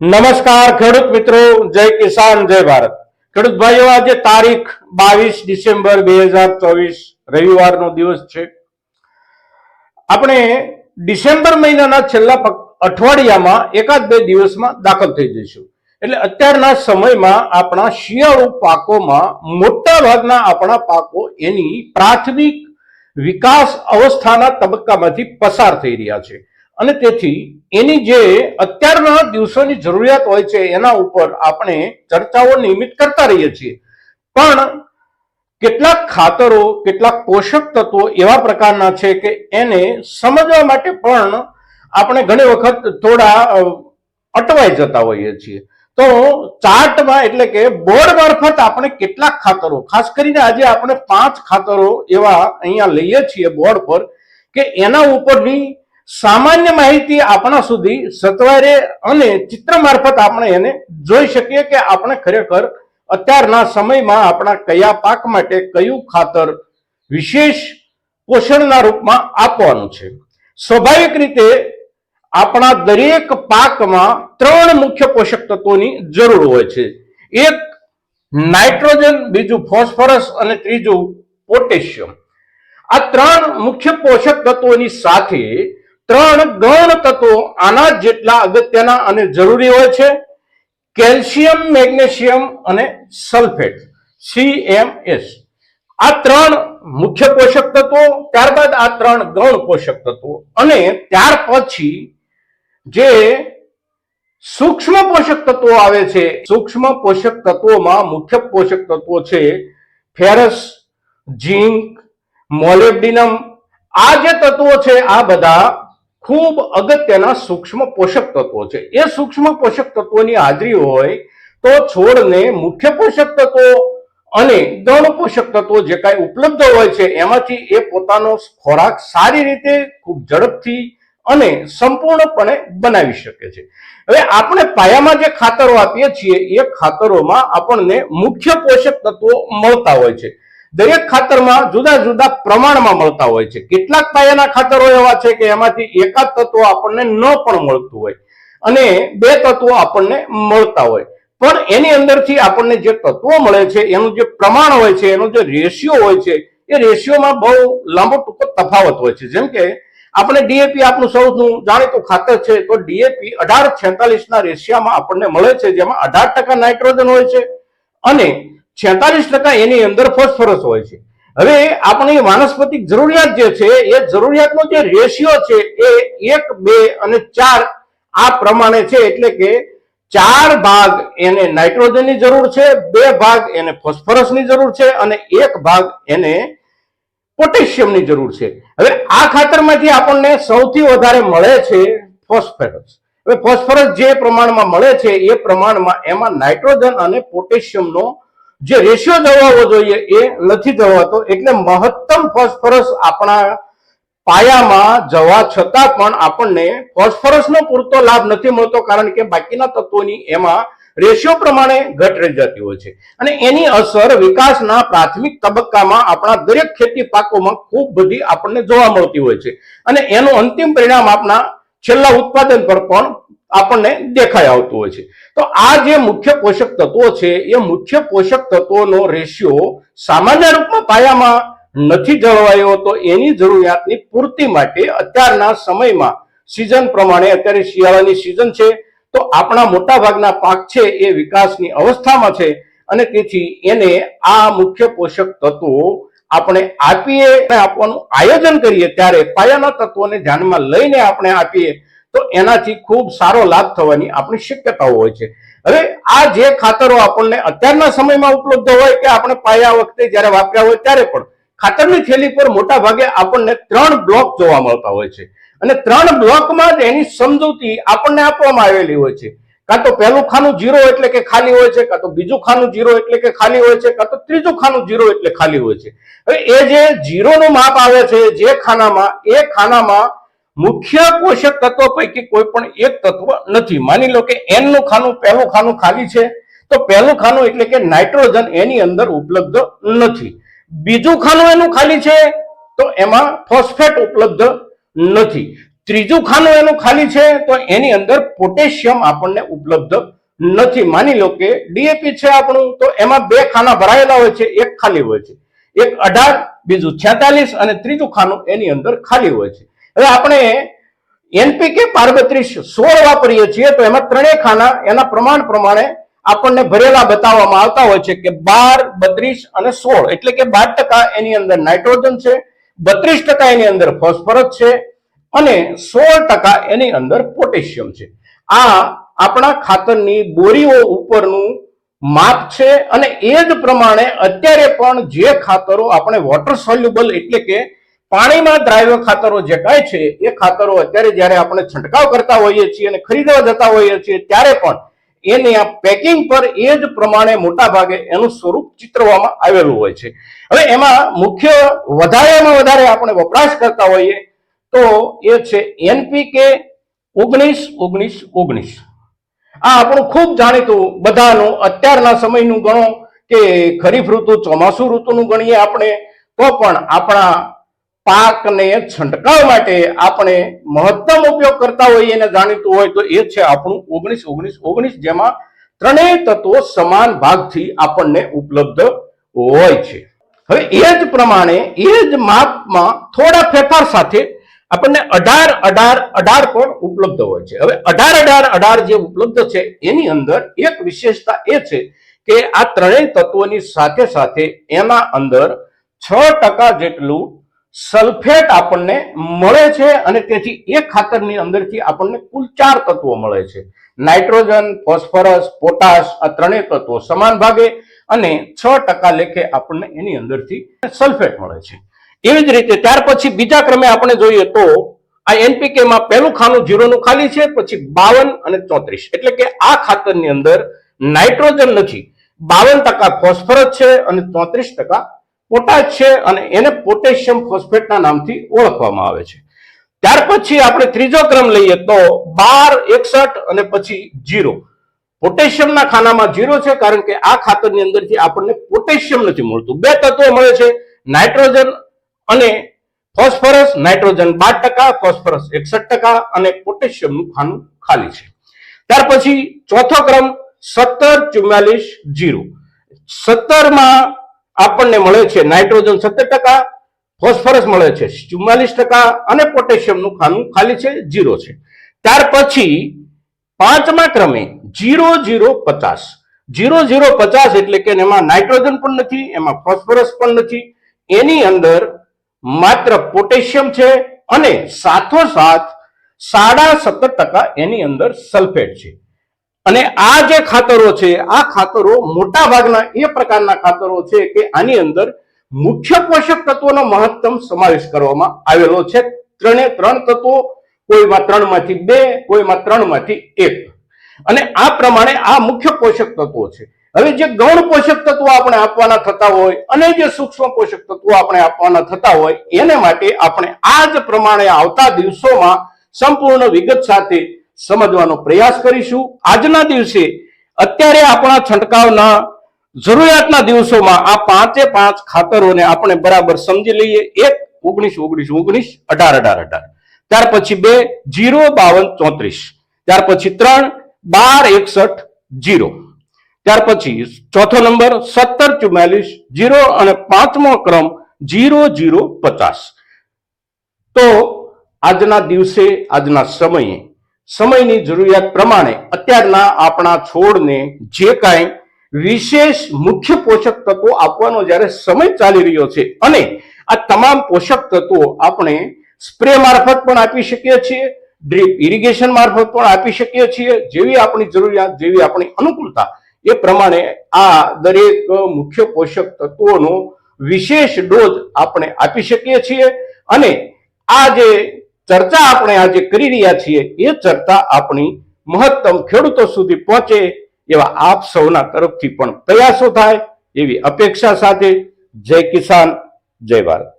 નમસ્કાર ખેડૂત મિત્રો, જય કિસાન, જય ભારત. ખેડૂત ભાઈઓ, આજે તારીખ બાવીસ ડિસેમ્બર બે હજાર ચોવીસ, રવિવારનો દિવસ છે. આપણે ડિસેમ્બર મહિનાના છેલ્લા અઠવાડિયામાં એકાદ બે દિવસમાં દાખલ થઈ જઈશું. એટલે અત્યારના સમયમાં આપણા શિયાળુ પાકોમાં મોટા ભાગના આપણા પાકો એની પ્રાથમિક વિકાસ અવસ્થાના તબક્કામાંથી પસાર થઈ રહ્યા છે. અને તેથી એની જે અત્યારના દિવસોની જરૂરિયાત હોય છે એના ઉપર આપણે ચર્ચાઓ નિયમિત કરતા રહીએ છીએ. પણ કેટલાક ખાતરો, કેટલાક પોષક તત્વો એવા પ્રકારના છે કે એને સમજવા માટે પણ આપણે ઘણી વખત થોડા અટવાઈ જતા હોઈએ છીએ. તો ચાર્ટમાં એટલે કે બોર્ડ મારફત આપણે કેટલાક ખાતરો, ખાસ કરીને આજે આપણે પાંચ ખાતરો એવા અહીંયા લઈએ છીએ બોર્ડ પર, કે એના ઉપરની સામાન્ય માહિતી આપણા સુધી સત્વરે અને ચિત્ર મારફત આપણે એને જોઈ શકીએ કે આપણે ખરેખર અત્યારના સમયમાં આપણા કયા પાક માટે કયું ખાતર વિશેષ પોષણના રૂપમાં આપવાનું છે. સ્વાભાવિક રીતે આપણા દરેક પાકમાં ત્રણ મુખ્ય પોષક તત્વોની જરૂર હોય છે. એક નાઇટ્રોજન, બીજું ફોસ્ફરસ અને ત્રીજું પોટેશિયમ. આ ત્રણ મુખ્ય પોષક તત્વોની સાથે ત્રણ ગૌણ તત્વો આના જેટલા અગત્યના અને જરૂરી હોય છે. કેલ્શિયમ, મેગ્નેશિયમ અને સલ્ફેટ સીએમએસ આ ત્રણ મુખ્ય પોષક તત્વો, ત્યારબાદ આ ત્રણ ગૌણ પોષક તત્વો. અને ત્યાર પછી જે સૂક્ષ્મ પોષક તત્વો આવે છે, સૂક્ષ્મ પોષક તત્વોમાં મુખ્ય પોષક તત્વો છે ફેરસ, ઝીંક, મોલેબ્ડિનમ. આ જે તત્વો છે, આ બધા ખૂબ અગત્યના સૂક્ષ્મ પોષક તત્વો છે. એ સૂક્ષ્મ પોષક તત્વોની હાજરી હોય તો છોડને મુખ્ય પોષક તત્વો અને ગૌણ પોષક તત્વો જે કાંઈ ઉપલબ્ધ હોય છે, એમાંથી એ પોતાનો ખોરાક સારી રીતે ખૂબ ઝડપથી અને સંપૂર્ણપણે બનાવી શકે છે. હવે આપણે પાયામાં જે ખાતરો આપીએ છીએ, એ ખાતરોમાં આપણને મુખ્ય પોષક તત્વો મળતા હોય છે. દરેક ખાતરમાં જુદા જુદા પ્રમાણમાં મળતા હોય છે. કેટલાક પાયાના ખાતરો એવા છે કે એમાંથી એકાદ તત્વો આપણને ન પણ મળતું હોય અને બે તત્વો આપણને મળતા હોય. પણ એની અંદરથી આપણને જે તત્વો મળે છે, એનું જે પ્રમાણ હોય છે, એનો જે રેશિયો હોય છે, એ રેશિયોમાં બહુ લાંબો ટૂંકો તફાવત હોય છે. જેમ કે આપણે ડીએપી આપણું સૌનું જાણીતું ખાતર છે, તો ડીએપી અઢાર છેતાલીસ ના રેશિયામાં આપણને મળે છે, જેમાં અઢાર ટકા નાઇટ્રોજન હોય છે અને છેતાલીસ ટકા એની અંદર ફોસ્ફરસ હોય છે. હવે આપણી વાનસ્પતિક જરૂરિયાત જે છે, એ જરૂરિયાતનો જે રેશિયો છે, એ એક, બે અને ચાર આ પ્રમાણે છે, એટલે કે ચાર ભાગ એને નાઇટ્રોજનની જરૂર છે, બે ભાગ એને ફોસ્ફરસની જરૂર છે, અને એક ભાગ એને પોટેશિયમની જરૂર છે. હવે આ ખાતરમાંથી આપણને સૌથી વધારે મળે છે ફોસ્ફરસ. હવે ફોસ્ફરસ જે પ્રમાણમાં મળે છે, એ પ્રમાણમાં એમાં નાઇટ્રોજન અને પોટેશિયમનો જે રેશિયો જળવાવો જોઈએ એ નથી જળવાતો એટલે મહત્તમ ફોસ્ફરસ આપણા પાયામાં જવા છતાં પણ આપણને ફોસ્ફરસનો પૂરતો લાભ નથી મળતો, કારણ કે બાકીના તત્વોની એમાં રેશિયો પ્રમાણે ઘટ રહી જતી હોય છે. અને એની અસર વિકાસના પ્રાથમિક તબક્કામાં આપણા દરેક ખેતી પાકોમાં ખૂબ બધી આપણને જોવા મળતી હોય છે. અને એનું અંતિમ પરિણામ આપણા છેલ્લા ઉત્પાદન પર પણ આપણને દેખાઈ આવતું હોય છે. તો આ જે મુખ્ય પોષક તત્વો છે, એ મુખ્ય પોષક તત્વોનો રેશિયો સામાન્ય રૂપમાં પાયામાં નથી જળવાયો, તો એની જરૂરિયાતની પૂર્તિ માટે અત્યારના સમયમાં સિઝન પ્રમાણે અત્યારે શિયાળાની સિઝન છે, તો આપણા મોટાભાગના પાક છે એ વિકાસની અવસ્થામાં છે અને તેથી એને આ મુખ્ય પોષક તત્વો આપણે આપીએ આપવાનું આયોજન કરીએ ત્યારે પાયાના તત્વોને ધ્યાનમાં લઈને આપણે આપીએ તો એનાથી ખૂબ સારો લાભ થવાની આપણી શક્યતાઓ હોય છે. હવે આ જે ખાતરો આપણને અત્યારના સમયમાં ઉપલબ્ધ હોય કે આપણે પાયા વખતે જ્યારે વાપર્યા હોય ત્યારે પણ, ખાતરની થેલી પર મોટા ભાગે આપણને ત્રણ બ્લોક જોવા મળતા હોય છે. અને ત્રણ બ્લોકમાં જ એની સમજૂતી આપણને આપવામાં આવેલી હોય છે. કાં તો પહેલું ખાનું જીરો એટલે કે ખાલી હોય છે, કાં તો બીજું ખાનું જીરો એટલે કે ખાલી હોય છે, કાં તો ત્રીજું ખાનું જીરો એટલે ખાલી હોય છે. હવે એ જે જીરોનું માપ આવે છે, જે ખાનામાં, એ ખાનામાં મુખ્ય પોષક તત્વ પૈકી કોઈ પણ એક તત્વ નથી. માની લો કે એનનું ખાનું પહેલું ખાનું ખાલી છે, તો પહેલું ખાનું એટલે કે નાઇટ્રોજન એની અંદર ઉપલબ્ધ નથી. બીજું ખાનું એનું ખાલી છે, તો એમાં ફોસ્ફેટ ઉપલબ્ધ નથી. ત્રીજું ખાનું એનું ખાલી છે, તો એની અંદર પોટેશિયમ આપણને ઉપલબ્ધ નથી. માની લો કે ડીએપી છે આપણું, તો એમાં બે ખાના ભરાયેલા હોય છે, એક ખાલી હોય છે. એક અઢાર, બીજું છેતાલીસ અને ત્રીજું ખાનું એની અંદર ખાલી હોય છે. હવે આપણે એનપીકે પારબત્રીસ સોળ વાપરીએ છીએ તો એમાં ત્રણેય ખાના એના પ્રમાણ પ્રમાણે આપણને ભરેલા બતાવવામાં આવતા હોય છે કે બાર, બત્રીસ અને સોળ. એટલે કે બાર ટકા એની અંદર નાઇટ્રોજન છે, બત્રીસ ટકા એની અંદર ફોસ્ફરસ છે અને સોળ ટકા એની અંદર પોટેશિયમ છે. આ આપણા ખાતરની બોરીઓ ઉપરનું માપ છે અને એ જ પ્રમાણે અત્યારે પણ જે ખાતરો આપણે વોટર સોલ્યુબલ એટલે કે પાણીમાં દ્રાવ્ય ખાતરો જે કહે છે, એ ખાતરો અત્યારે જ્યારે આપણે છંટકાવ કરતા હોઈએ છીએ અને ખરીદવા જતા હોઈએ છીએ, ત્યારે પણ એની આ પેકિંગ પર એ જ પ્રમાણે મોટા ભાગે એનું સ્વરૂપ ચિત્રવામાં આવેલું હોય છે. હવે એમાં મુખ્ય વધારેમાં વધારે આપણે વપરાશ કરતા હોઈએ તો એ છે એનપીકે ઓગણીસ ઓગણીસ ઓગણીસ. આ આપણું ખૂબ જાણીતું બધાનું અત્યારના સમયનું ગણો કે ખરીફ ઋતુ, ચોમાસુ ઋતુનું ગણીએ આપણે, તો પણ આપણા પાકને છંટકાવ માટે આપણે મહત્તમ ઉપયોગ કરતા હોઈએ એને જાણીતું હોય તો એ છે આપણું ઓગણીસ ઓગણીસ ઓગણીસ જેમાં ત્રણેય તત્વો સમાન ભાગથી આપણને ઉપલબ્ધ હોય છે. હવે એ જ પ્રમાણે, એ જ માપમાં થોડા ફેરફાર સાથે આપણને અઢાર અઢાર અઢાર પણ ઉપલબ્ધ હોય છે. હવે અઢાર અઢાર અઢાર જે ઉપલબ્ધ છે, એની અંદર એક વિશેષતા એ છે કે આ ત્રણેય તત્વોની સાથે સાથે એના અંદર છ ટકા જેટલું સલ્ફેટ આપણને મળે છે અને તેથી એ ખાતરની અંદરથી આપણને કુલ ચાર તત્વો મળે છે. નાઇટ્રોજન, ફોસ્ફરસ, પોટાશ આ ત્રણેય તત્વો સમાન ભાગે અને છ ટકા લેખે આપણને એની અંદરથી સલ્ફેટ મળે છે. એવી જ રીતે ત્યાર પછી બીજા ક્રમે આપણે જોઈએ તો આ એનપીકે માં પહેલું ખાનું જીરોનું ખાલી છે, પછી બાવન અને ચોત્રીસ. એટલે કે આ ખાતરની અંદર નાઇટ્રોજન નથી, બાવન ટકા ફોસ્ફરસ છે અને ચોત્રીસ ટકા પોટાશ છે અને એને પોટેશિયમ ફોસ્ફેટના નામથી ઓળખવામાં આવે છે. ત્યાર પછી આપણે ત્રીજો ક્રમ લઈએ તો બાર, એકસઠ અને પછી જીરો. પોટેશિયમના ખાનામાં જીરો છે કારણ કે આ ખાતરની અંદરથી આપણને પોટેશિયમ નથી મળતું. બે તત્વો મળે છે, નાઇટ્રોજન અને ફોસ્ફરસ. નાઇટ્રોજન બાર ટકા, ફોસ્ફરસ એકસઠ ટકા અને પોટેશિયમનું ખાનું ખાલી છે. ત્યાર પછી ચોથો ક્રમ, સત્તર, ચુમ્માલીસ, જીરો. સત્તરમાં આપણને મળે છે. નાઇટ્રોજન સત્તર ટકા, ફોસ્ફરસ મળે છે ચુમ્માલીસ ટકા અને પોટેશિયમનું ખાનું ખાલી છે જીરો છે. ત્યાર પછી પાંચમા ક્રમે જીરો જીરો પચાસ. જીરો જીરો પચાસ એટલે કે એમાં નાઇટ્રોજન પણ નથી, એમાં ફોસ્ફરસ પણ નથી. એની અંદર માત્ર પોટેશિયમ છે અને સાથોસાથ સાડા સત્તર ટકા એની અંદર સલ્ફેટ છે. અને આ જે ખાતરો છે, આ ખાતરો મોટા ભાગના એ પ્રકારના ખાતરો છે કે આની અંદર મુખ્ય પોષક તત્વોનો મહત્તમ સમાવેશ કરવામાં આવેલો છે. ત્રણે ત્રણ તત્વો, કોઈમાં ત્રણમાંથી બે, કોઈમાં ત્રણમાંથી એક. અને આ પ્રમાણે આ મુખ્ય પોષક તત્વો છે. હવે જે ગૌણ પોષક તત્વો આપણે આપવાના થતા હોય અને જે સૂક્ષ્મ પોષક તત્વો આપણે આપવાના થતા હોય, એને માટે આપણે આ જ પ્રમાણે આવતા દિવસોમાં સંપૂર્ણ વિગત સાથે સમજવાનો પ્રયાસ કરીશું. આજના દિવસે અત્યારે આપણા છંટકાવના જરૂરિયાતના દિવસોમાં આ પાંચે પાંચ ખાતરોને આપણે બરાબર સમજી લઈએ. એક, ઓગણીસ ઓગણીસ ઓગણીસ, અઢાર અઢાર અઢાર. ત્યાર પછી બે, જીરો, બાવન, ચોત્રીસ. ત્યાર પછી ત્રણ, બાર, એકસઠ, જીરો. ત્યાર પછી ચોથો નંબર, સત્તર, ચુમ્માલીસ, જીરો અને પાંચમો ક્રમ, જીરો જીરો, પચાસ. તો આજના દિવસે, આજના સમયે સમયની જરૂરિયાત પ્રમાણે અત્યારના આપણા છોડને જે કાંઈ વિશેષ મુખ્ય પોષક તત્વો આપવાનો જ્યારે સમય ચાલી રહ્યો છે અને આ તમામ પોષક તત્વો આપણે સ્પ્રે મારફત પણ આપી શકીએ છીએ, ડ્રીપ ઇરિગેશન મારફત પણ આપી શકીએ છીએ, જેવી આપણી જરૂરિયાત, જેવી આપણી અનુકૂળતા, એ પ્રમાણે આ દરેક મુખ્ય પોષક તત્વોનો વિશેષ ડોઝ આપણે આપી શકીએ છીએ અને આ જે ચર્ચા આપણે આજે કરી રહ્યા છીએ, એ ચર્ચા આપણી મહત્તમ ખેડૂતો સુધી પહોંચે એવા આપ સૌના તરફથી પણ પ્રયાસો થાય એવી અપેક્ષા સાથે જય કિસાન, જય ભારત.